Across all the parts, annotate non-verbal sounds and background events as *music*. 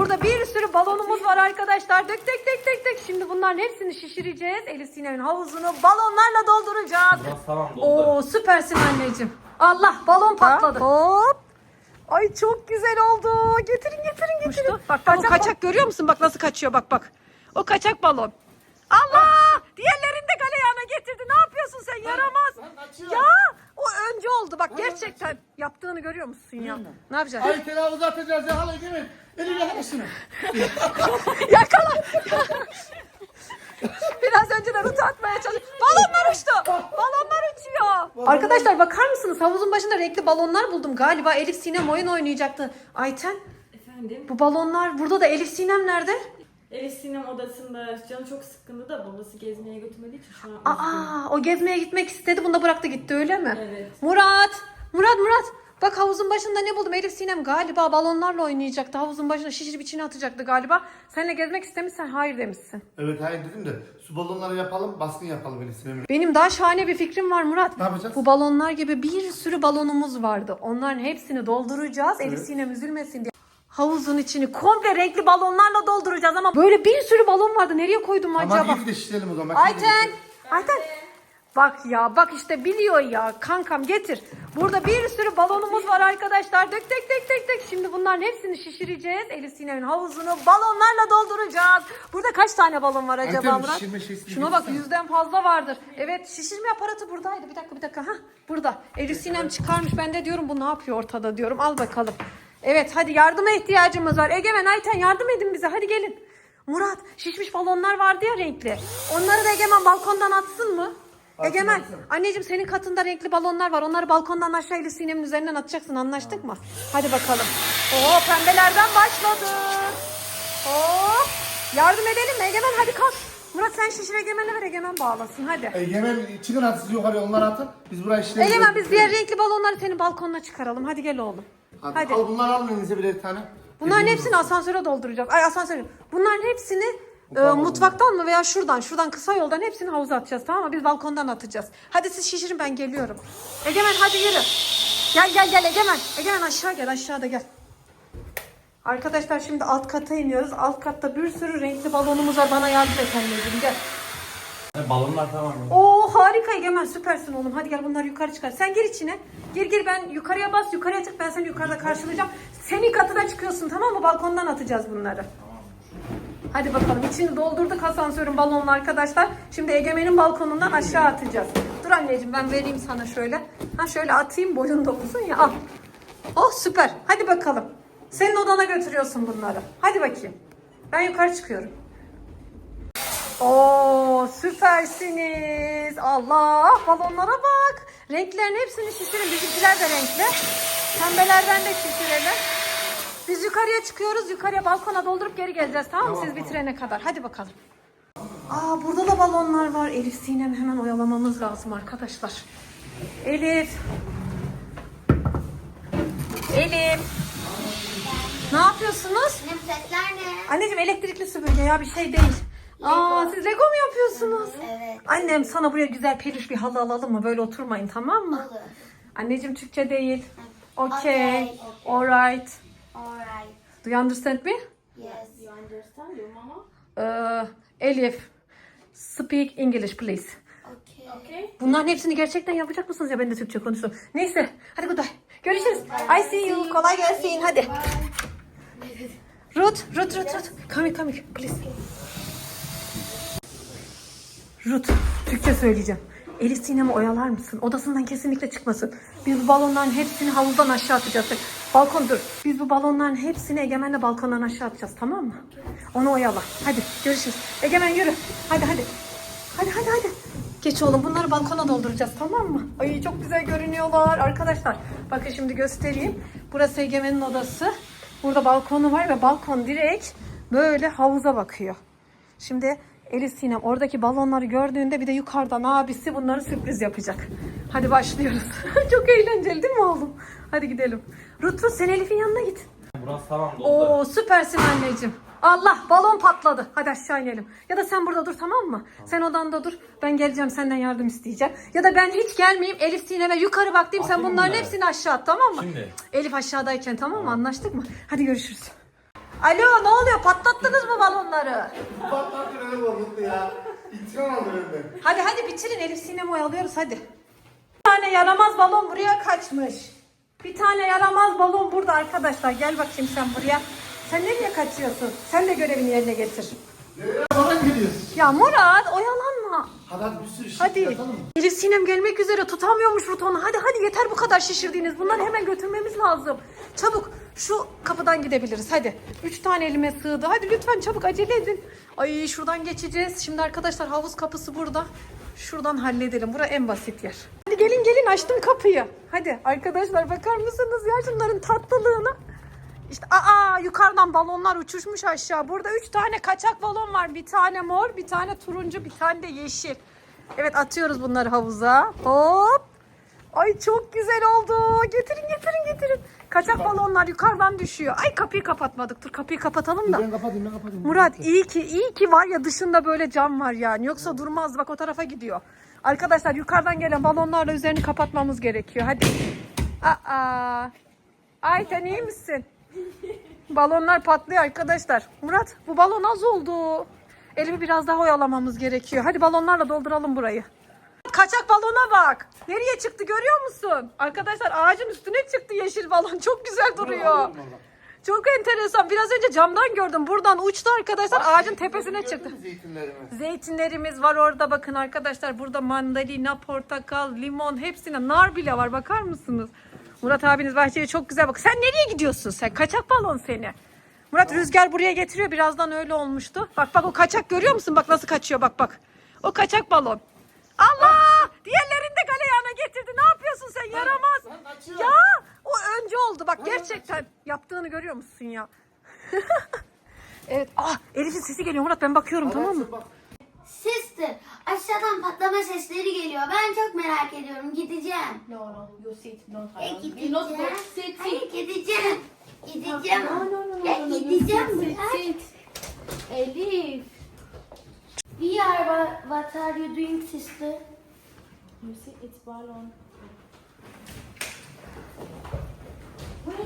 Burada bir sürü balonumuz var arkadaşlar. Dök dök dök dök dök. Şimdi bunların hepsini şişireceğiz. Elif Sinem'in havuzunu balonlarla dolduracağız. Biraz tamam doldu. Oo süpersin anneciğim. Allah balon patladı. Hop. Ay çok güzel oldu. Getirin getirin getirin. Bak bak o kaçak görüyor musun? Bak nasıl kaçıyor bak bak. O kaçak balon. Allah! Diğerlerini de galeyana getirdi. Ne yapıyorsun sen yaramaz? Ya o önce oldu bak gerçekten. Yaptığını görüyor musun ya? Ne yapacaksın? Ay telavuzu atacağız ya halayı değil mi? Elin yakala şunu. Yakala. *laughs* Biraz önceden rıtı atmaya çalış. Balonlar uçtu. Balonlar uçuyor. Arkadaşlar bakar mısınız? Havuzun başında renkli balonlar buldum. Galiba Elif Sinem oyun oynayacaktı. Ayten Efendim? bu balonlar burada da Elif Sinem nerede? Elif Sinem odasında canı çok sıkkındı da babası gezmeye götürmediği için şu an üzgün. Aa o gezmeye gitmek istedi. Bunu da bıraktı gitti öyle mi? Evet. Murat. Murat Murat. Bak havuzun başında ne buldum? Elif Sinem galiba balonlarla oynayacaktı. Havuzun başına şişirip içine atacaktı galiba. Seninle gezmek istemişsen hayır demişsin. Evet hayır dedim de su balonları yapalım baskın yapalım öyle sinema. Benim daha şahane bir fikrim var Murat. Ne yapacağız? Bu balonlar gibi bir sürü balonumuz vardı. Onların hepsini dolduracağız. Elif. Sinem üzülmesin diye. Havuzun içini komple renkli balonlarla dolduracağız ama böyle bir sürü balon vardı. Nereye koydum Tamam acaba? hadi de şişirelim o zaman. Bak, Ayten! Ayten! Bak ya bak işte biliyor ya kankam getir. Burada bir sürü balonumuz var arkadaşlar. Dök dök dök dök dök. Şimdi bunların hepsini şişireceğiz. Elif Sinem'in havuzunu balonlarla dolduracağız. Burada kaç tane balon var acaba Ayten, Murat? şişirme şeysini Şuna bak getirsene. yüzden fazla vardır. Evet şişirme aparatı buradaydı. Bir dakika bir dakika. Hah, burada. Elif Sinem çıkarmış. Ben de diyorum bu ne yapıyor ortada diyorum. Al bakalım. Evet hadi yardıma ihtiyacımız var. Egemen Ayten yardım edin bize. Hadi gelin. Murat şişmiş balonlar vardı ya renkli. Onları da Egemen balkondan atsın mı? Atsın, Egemen atsın. anneciğim senin katında renkli balonlar var. Onları balkondan aşağı Elif Sinem'in üzerinden atacaksın. Anlaştık mı? Hadi bakalım. Oo pembelerden başladık. Hop. Yardım edelim mi? Egemen hadi kalk. Murat sen şişir Egemen'e ver Egemen bağlasın hadi. Egemen çıkın hadi siz yukarıya onları atın. Biz buraya şişirelim. Egemen biz diğer renkli balonları senin balkonuna çıkaralım. Hadi gel oğlum. Hadi. Hadi. Al bunları alın elinize birer tane. Bunların Elinize hepsini asansöre dolduracağız. Ay asansöre. Bunların hepsini e, mutfaktan mı veya şuradan, şuradan kısa yoldan hepsini havuza atacağız tamam mı? Biz balkondan atacağız. Hadi siz şişirin ben geliyorum. Egemen hadi yürü. Gel gel gel Egemen. Egemen aşağı gel aşağıda gel. Arkadaşlar şimdi alt kata iniyoruz. Alt katta bir sürü renkli balonumuz var. Bana yardım et anneciğim gel. Ha, Balonlar tamam. mı? Oo harika Egemen süpersin oğlum. Hadi gel bunları yukarı çıkar. Sen gir içine. Gir gir ben yukarıya bas yukarıya çık. Ben seni yukarıda karşılayacağım. Senin katına çıkıyorsun tamam mı? Balkondan atacağız bunları. Hadi bakalım. İçini doldurduk asansörün balonla arkadaşlar. Şimdi Egemen'in balkonundan aşağı atacağız. Dur anneciğim ben vereyim sana şöyle. Ha şöyle atayım boyun dokusun ya. Al. Oh süper. Hadi bakalım. Senin odana götürüyorsun bunları. Hadi bakayım. Ben yukarı çıkıyorum. Oo süpersiniz. Allah balonlara bak. Renklerin hepsini şişirin. Bizimkiler de renkli. Pembelerden de şişirelim. Biz yukarıya çıkıyoruz. Yukarıya balkona doldurup geri geleceğiz tamam mı? Siz bitirene kadar. Hadi bakalım. Aa burada da balonlar var. Elif Sinem hemen oyalamamız lazım arkadaşlar. Elif. Elif. Ne yapıyorsunuz? Benim sesler ne? Anneciğim elektrikli süpürge ya bir şey değil. Aa siz Lego mu yapıyorsunuz? Evet. Annem sana buraya güzel peluş bir halı alalım mı? Böyle oturmayın tamam mı? Olur. Anneciğim Türkçe değil. Okay. Okay. Alright. Alright. Do you understand me? Yes. You understand your mama? Ee, Elif. Speak English please. Okay. Okay. Bunların hepsini gerçekten yapacak mısınız ya ben de Türkçe konuşuyorum. Neyse hadi goodbye. Görüşürüz. I see you. Kolay gelsin hadi. Ruth, Ruth, Ruth, Ruth. Come here, come here, please. Ruth, Türkçe söyleyeceğim. Elif Sinem'i oyalar mısın? Odasından kesinlikle çıkmasın. Biz bu balonların hepsini havuzdan aşağı atacağız. Balkon dur. Biz bu balonların hepsini Egemen'le balkondan aşağı atacağız tamam mı? Onu oyala. Hadi görüşürüz. Egemen yürü. Hadi hadi. Hadi hadi hadi. Geç oğlum bunları balkona dolduracağız tamam mı? Ay çok güzel görünüyorlar arkadaşlar. Bakın şimdi göstereyim. Burası Egemen'in odası. Burada balkonu var ve balkon direkt böyle havuza bakıyor. Şimdi Elif Sinem oradaki balonları gördüğünde bir de yukarıdan abisi bunları sürpriz yapacak. Hadi başlıyoruz. *laughs* çok eğlenceli değil mi oğlum? Hadi gidelim. Ruth sen Elif'in yanına git. Burası tamam doldu. Oo süpersin anneciğim. Allah balon patladı. Hadi aşağı inelim. Ya da sen burada dur tamam mı? Sen odanda dur. Ben geleceğim senden yardım isteyeceğim. Ya da ben hiç gelmeyeyim. Elif Sinem'e yukarı bak diyeyim. Sen Atayım bunların bunları. hepsini aşağı at tamam mı? Şimdi. Elif aşağıdayken tamam mı? Anlaştık mı? Hadi görüşürüz. Alo ne oluyor? Patlattınız mı balonları? Patlattı beni bozuldu ya. İntikam aldı benden. Hadi hadi bitirin Elif Sinem oyalıyoruz hadi. Bir tane yaramaz balon buraya kaçmış. Bir tane yaramaz balon burada arkadaşlar. Gel bakayım sen buraya. Sen nereye kaçıyorsun? Sen de görevini yerine getir. Nereye gidiyorsun? Ya Murat oyalanma. Hadi hadi bir sürü Hadi. yapalım mı? Elif Sinem gelmek üzere tutamıyormuş Ruton'u. Hadi hadi yeter bu kadar şişirdiğiniz. Bunları hemen götürmemiz lazım. Çabuk şu kapıdan gidebiliriz hadi. Üç tane elime sığdı. Hadi lütfen çabuk acele edin. Ay şuradan geçeceğiz. Şimdi arkadaşlar havuz kapısı burada. Şuradan halledelim. Bura en basit yer. Hadi gelin gelin açtım kapıyı. Hadi arkadaşlar bakar mısınız ya şunların tatlılığına. İşte aa yukarıdan balonlar uçuşmuş aşağı. Burada üç tane kaçak balon var. Bir tane mor, bir tane turuncu, bir tane de yeşil. Evet atıyoruz bunları havuza. Hop. Ay çok güzel oldu. Getirin getirin getirin. Kaçak balonlar yukarıdan düşüyor. Ay kapıyı kapatmadık. Dur kapıyı kapatalım da. Ben kapatayım ben kapatayım. Murat iyi ki iyi ki var ya dışında böyle cam var yani. Yoksa durmaz bak o tarafa gidiyor. Arkadaşlar yukarıdan gelen balonlarla üzerini kapatmamız gerekiyor. Hadi. Aa. Ayten iyi misin? Balonlar patlıyor arkadaşlar. Murat bu balon az oldu. Elimi biraz daha oyalamamız gerekiyor. Hadi balonlarla dolduralım burayı. Kaçak balona bak. Nereye çıktı görüyor musun? Arkadaşlar ağacın üstüne çıktı yeşil balon. *laughs* Çok güzel duruyor. Çok enteresan. Biraz önce camdan gördüm. Buradan uçtu arkadaşlar. Ağacın tepesine çıktı. Zeytinlerimi. Zeytinlerimiz var orada bakın arkadaşlar. Burada mandalina, portakal, limon hepsine nar bile var. Bakar mısınız? Murat abiniz bahçeye çok güzel bak. Sen nereye gidiyorsun sen? Kaçak balon seni. Murat rüzgar buraya getiriyor. Birazdan öyle olmuştu. Bak bak o kaçak görüyor musun? Bak nasıl kaçıyor bak bak. O kaçak balon. Allah! Diğerlerini de galeyana getirdi. Ne yapıyorsun sen? Yaramaz. Ya o önce oldu. Bak gerçekten yaptığını görüyor musun ya? *laughs* evet. Ah Elif'in sesi geliyor Murat ben bakıyorum tamam mı? Sister, aşağıdan patlama sesleri geliyor. Ben çok merak ediyorum. Gideceğim. No no you sit don't Ya You gideceğim. not go sit Hayır gideceğim. Gideceğim. No no no no Ya no, gideceğim. sit, bırak. sit. Elif. We are what, are you doing sister? You see it's balloon.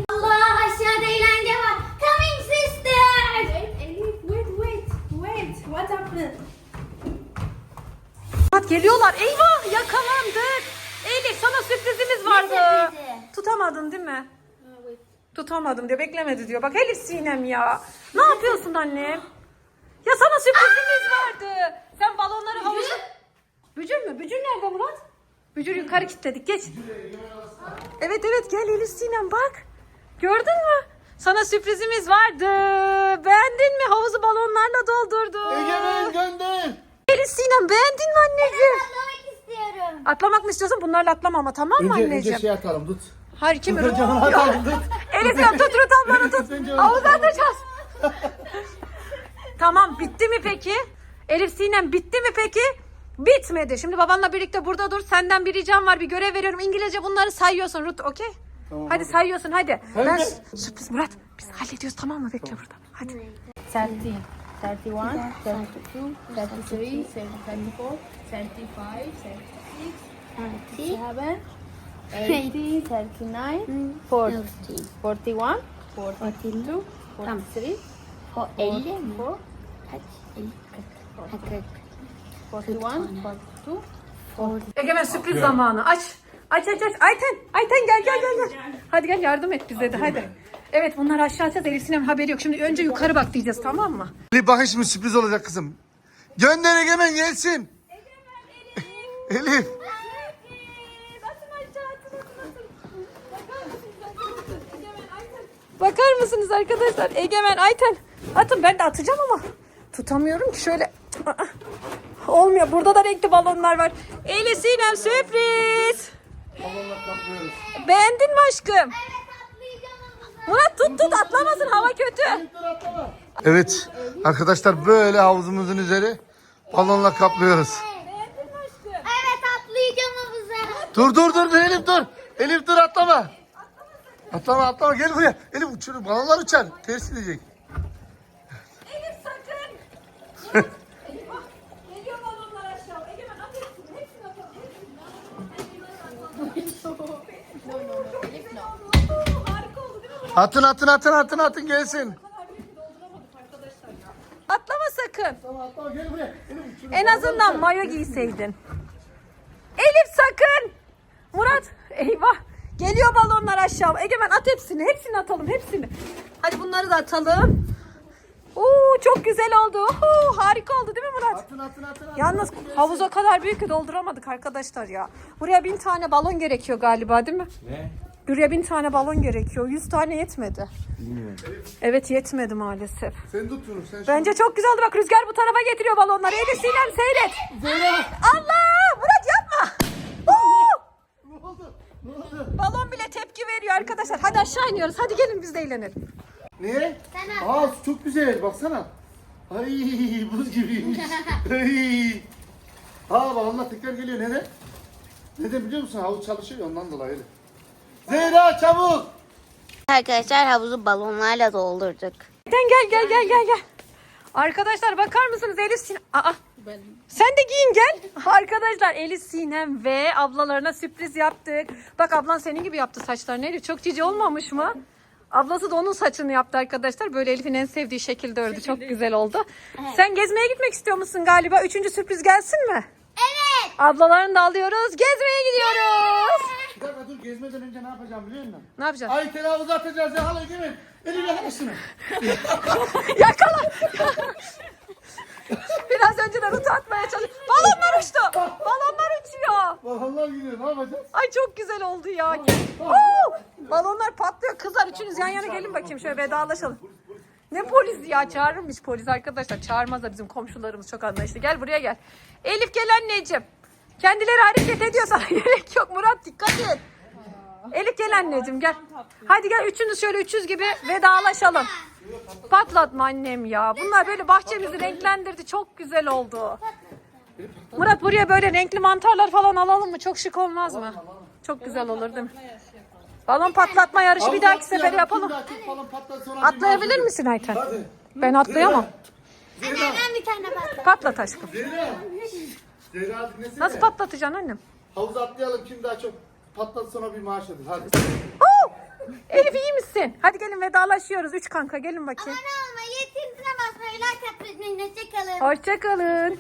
Allah aşağıda eğlence var. Coming sister. Wait Elif wait wait wait what happened? Murat geliyorlar. Eyvah yakalandık. Elif sana sürprizimiz vardı. Tutamadın değil mi? Tutamadım diyor. Beklemedi diyor. Bak Elif Sinem ya. Ne yapıyorsun annem? Ya sana sürprizimiz vardı. Sen balonları havuza... Bücür mü? Bücür nerede Murat? Bücür yukarı kilitledik. Geç. Evet evet gel Elif Sinem bak. Gördün mü? Sana sürprizimiz vardı. Beğendin mi? Havuzu balonlarla doldurduk. Egemen gönder. Elif Sinem beğendin mi anneciğim? Atlamak istiyorum. Atlamak mı istiyorsun? Bunlarla atlama ama tamam mı Önce, anneciğim? önce şey atalım tut. Hayır kim? Önce onu atalım tut. Elif ya tut Rut ablanı tut. Önce onu Havuza atalım. atacağız. tamam bitti mi peki? Elif Sinem bitti mi peki? Bitmedi. Şimdi babanla birlikte burada dur. Senden bir ricam var. Bir görev veriyorum. İngilizce bunları sayıyorsun Rut. Okey? Tamam, hadi, hadi. sayıyorsun hadi. Ben sürpriz Murat. Biz hallediyoruz tamam mı? Bekle burada. Hadi. 30, 31, 32, 33, 34, 35, 36, 37, 39, 40, 41, 42, 43, 44, 41, 42, Egemen sürpriz zamanı. Aç. Aç aç aç. Ayten. Ayten gel gel gel. gel. Hadi gel yardım et bize de hadi. Evet bunları aşağı atacağız. Elif Sinem haberi yok. Şimdi önce yukarı bak diyeceğiz tamam mı? Elif bakın şimdi sürpriz olacak kızım. Gönder Egemen gelsin. Elif. Bakar mısınız arkadaşlar? Egemen, Ayten. Atın ben de atacağım ama tutamıyorum ki şöyle. Aa, Olmuyor. Burada da renkli balonlar var. Elif Sinem sürpriz. Balonla patlıyoruz. Beğendin mi aşkım? Evet. Murat tut tut atlamasın hava kötü. Evet arkadaşlar böyle havuzumuzun üzeri balonla kaplıyoruz. Evet atlayacağım havuza. Dur dur dur Elif dur. Elif dur atlama. Atlama atlama gel buraya. Elif uçur balonlar uçar. Ters gidecek. Elif sakın. *laughs* Atın atın atın atın atın gelsin. sakın. Atlama atlama gel buraya. En azından mayo giyseydin. Elif sakın. Murat eyvah. Geliyor balonlar aşağı. Egemen at hepsini. Hepsini atalım hepsini. Hadi bunları da atalım. Oo çok güzel oldu. Oo, harika oldu değil mi Murat? Atın atın atın. atın. Yalnız havuz o kadar büyük ki dolduramadık arkadaşlar ya. Buraya bin tane balon gerekiyor galiba değil mi? Ne? Buraya bin tane balon gerekiyor. Yüz tane yetmedi. Bilmiyorum. Evet yetmedi maalesef. Sen tut Yunus sen Bence çok güzel oldu. Bak rüzgar bu tarafa getiriyor balonları. Elif Sinem seyret. Allah! Murat yapma. Oo! Ne oldu? Ne oldu? Balon bile tepki veriyor arkadaşlar. Hadi aşağı iniyoruz. Hadi gelin biz de eğlenelim. Ne? Sen Aa su çok güzel baksana. Ay buz gibiymiş. *laughs* Ay. Aa balonlar tekrar geliyor neden? Neden biliyor musun? Havuz çalışıyor ondan dolayı. Zeyra çabuk. Arkadaşlar havuzu balonlarla doldurduk. Gel gel gel gel gel gel. Arkadaşlar bakar mısınız Elif Sinem? Aa. Sen de giyin gel. Arkadaşlar Elif Sinem ve ablalarına sürpriz yaptık. Bak ablan senin gibi yaptı saçlarını Elif. Çok cici olmamış mı? Ablası da onun saçını yaptı arkadaşlar. Böyle Elif'in en sevdiği şekilde ördü. Çok güzel oldu. Sen gezmeye gitmek istiyor musun galiba? Üçüncü sürpriz gelsin mi? Evet. Ablalarını da alıyoruz. Gezmeye gidiyoruz. Dur gezmeden önce ne yapacağım biliyor musun? Ne yapacaksın? Ay telavuzu atacağız ya halı gibi. Elif *laughs* yakala şunu. Yakala. *laughs* Biraz önce de rıtı atmaya çalıştı. Balonlar uçtu. Balonlar uçuyor. Balonlar gidiyor ne yapacağız? Ay çok güzel oldu ya. Oo! Balonlar patlıyor. Kızlar üçünüz yan yana gelin bakayım şöyle vedalaşalım. Ne polis ya çağırırmış polis arkadaşlar. Çağırmaz da bizim komşularımız çok anlayışlı. Gel buraya gel. Elif gel anneciğim. Kendileri hareket ediyor sana *laughs* gerek yok. Murat dikkat et. Elif gel anneciğim gel. Hadi gel üçünüz şöyle üçüz gibi vedalaşalım. Patlatma annem ya. Bunlar böyle bahçemizi renklendirdi. Çok güzel oldu. Murat buraya böyle renkli mantarlar falan alalım mı? Çok şık olmaz mı? Çok güzel olur değil mi? Balon patlatma yarışı bir dahaki sefere yapalım. Atlayabilir misin Ayten? Hadi. Ben atlayamam. Zeyra. Ben bir tane patladım. Patlat aşkım. Nasıl patlatacaksın annem? Havuza atlayalım kim daha çok patlar sonra bir maaş alır. Hadi. Oo! Elif iyi misin? Hadi gelin vedalaşıyoruz. Üç kanka gelin bakayım. Abone olmayı, tintine basmayı, like atmayı, hoşçakalın. Hoşçakalın.